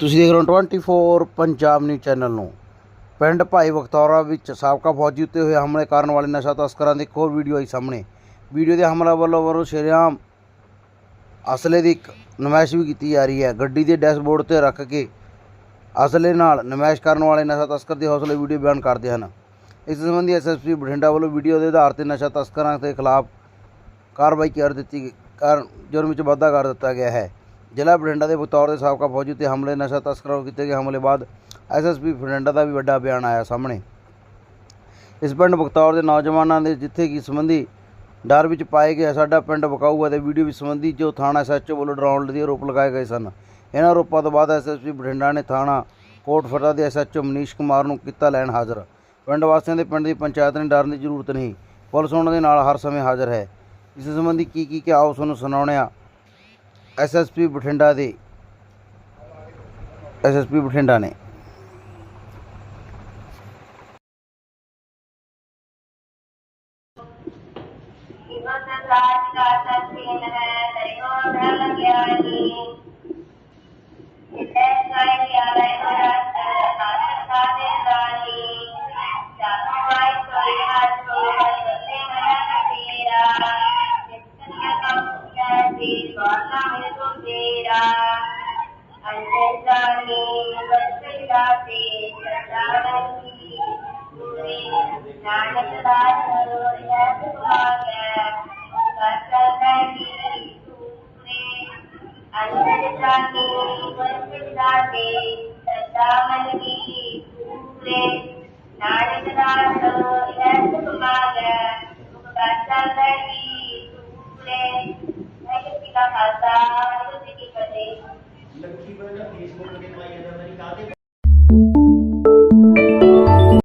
ਤੁਸੀਂ ਦੇਖ ਰਹੇ ਹੋ 24 ਪੰਜਾਬ ਨਿਊਜ਼ ਚੈਨਲ ਨੂੰ। ਪਿੰਡ ਭਾਈ ਬਖਤੌਰਾ ਵਿੱਚ ਸਾਬਕਾ ਫੌਜੀ ਉੱਤੇ ਹੋਏ ਹਮਲੇ ਕਰਨ ਵਾਲੇ ਨਸ਼ਾ ਤਸਕਰਾਂ ਦੀ ਇੱਕ ਹੋਰ ਵੀਡੀਓ ਆਈ ਸਾਹਮਣੇ। ਵੀਡੀਓ ਦੇ ਹਮਲਾ ਵੱਲੋਂ ਵੱਲੋਂ ਸ਼ਰੇਆਮ ਅਸਲੇ ਦੀ ਇੱਕ ਨਮਾਇਸ਼ ਵੀ ਕੀਤੀ ਜਾ ਰਹੀ ਹੈ। ਗੱਡੀ ਦੇ ਡੈਸ਼ਬੋਰਡ ਤੇ ਰੱਖ ਕੇ ਅਸਲੇ ਨਾਲ ਨਮਾਇਸ਼ ਕਰਨ ਵਾਲੇ ਨਸ਼ਾ ਤਸਕਰ ਦੇ ਹੌਸਲੇ ਵੀਡੀਓ ਬਿਆਨ ਕਰਦੇ ਹਨ। ਇਸ ਸੰਬੰਧੀ ਐਸਐਸਪੀ ਬਠਿੰਡਾ ਵੱਲੋਂ ਵੀਡੀਓ ਦੇ ਆਧਾਰ ਤੇ ਨਸ਼ਾ ਤਸਕਰਾਂ ਦੇ ਖਿਲਾਫ ਕਾਰਵਾਈ ਕਰ ਦਿੱਤੀ ਗਈ- ਕਰ ਜੁਰਮ ਵਿੱਚ ਵਾਧਾ ਕਰ ਦਿੱਤਾ ਗਿਆ ਹੈ। ਜ਼ਿਲ੍ਹਾ ਬਠਿੰਡਾ ਦੇ ਬਤੌਰ ਦੇ ਸਾਬਕਾ ਫੌਜੀ ਤੇ ਹਮਲੇ, ਨਸ਼ਾ ਤਸਕਰਾਂ ਕੀਤੇ ਗਏ ਹਮਲੇ ਬਾਅਦ ਐਸਐਸਪੀ ਬਠਿੰਡਾ ਦਾ ਵੀ ਵੱਡਾ ਬਿਆਨ ਆਇਆ ਸਾਹਮਣੇ। ਇਸ ਪਿੰਡ ਬਖਤੌਰ ਦੇ ਨੌਜਵਾਨਾਂ ਦੇ ਜਿੱਥੇ ਕੀ ਸੰਬੰਧੀ ਡਰ ਵਿੱਚ ਪਾਏ ਗਏ ਸਾਡਾ ਪਿੰਡ ਬਕਾਊ ਅਤੇ ਵੀਡੀਓ ਵਿੱਚ ਸੰਬੰਧੀ ਜੋ ਥਾਣਾ ਐਸਐਚਓ ਵੱਲੋਂ ਡਰਾਉਣ ਦੇ ਆਰੋਪ ਲਗਾਏ ਗਏ ਸਨ। ਇਹਨਾਂ ਆਰੋਪਾਂ ਤੋਂ ਬਾਅਦ ਐਸਐਸਪੀ ਬਠਿੰਡਾ ਨੇ ਥਾਣਾ ਕੋਟਫੜਾ ਦੇ ਐਸਐਚਓ ਮਨੀਸ਼ ਕੁਮਾਰ ਨੂੰ ਕੀਤਾ ਲੈਣ ਹਾਜ਼ਰ। ਪਿੰਡ ਵਾਸੀਆਂ ਦੇ ਪਿੰਡ ਦੀ ਪੰਚਾਇਤ ਨੇ ਡਰਨ ਦੀ ਜ਼ਰੂਰਤ ਨਹੀਂ। ਪੁਲਿਸ ਉਹਨਾਂ ਦੇ ਨਾਲ ਹਰ ਸਮੇਂ ਹਾਜ਼ਰ ਹੈ। ਇਸ ਸੰਬੰਧੀ ਕੀ ਕੀ ਕਿਹਾ, ਉਸ ਨੂੰ ਸੁਣਾਉਣੇ ਆ ਐਸਐਸਪੀ ਬਠਿੰਡਾ ਦੇ ਐਸਐਸਪੀ ਬਠਿੰਡਾ ਨੇ ਜੀਵਨ ਰਾਜ ਦਾ ਤਸੀਨ ਹੈ ਕੰਮ ਹੈ ਦੀ ਵਾਲਾ ਹੈ ਤੋ ਤੇਰਾ ਅੰਦੇ ਜਾਨੀ ਵਸਿਲਾ ਤੇ ਸਦਾਨੀ ਨਾਨਕ ਦਾਸ ਰੋਇਆ ਸੁਭਾਗੈ ਸਤ going to be playing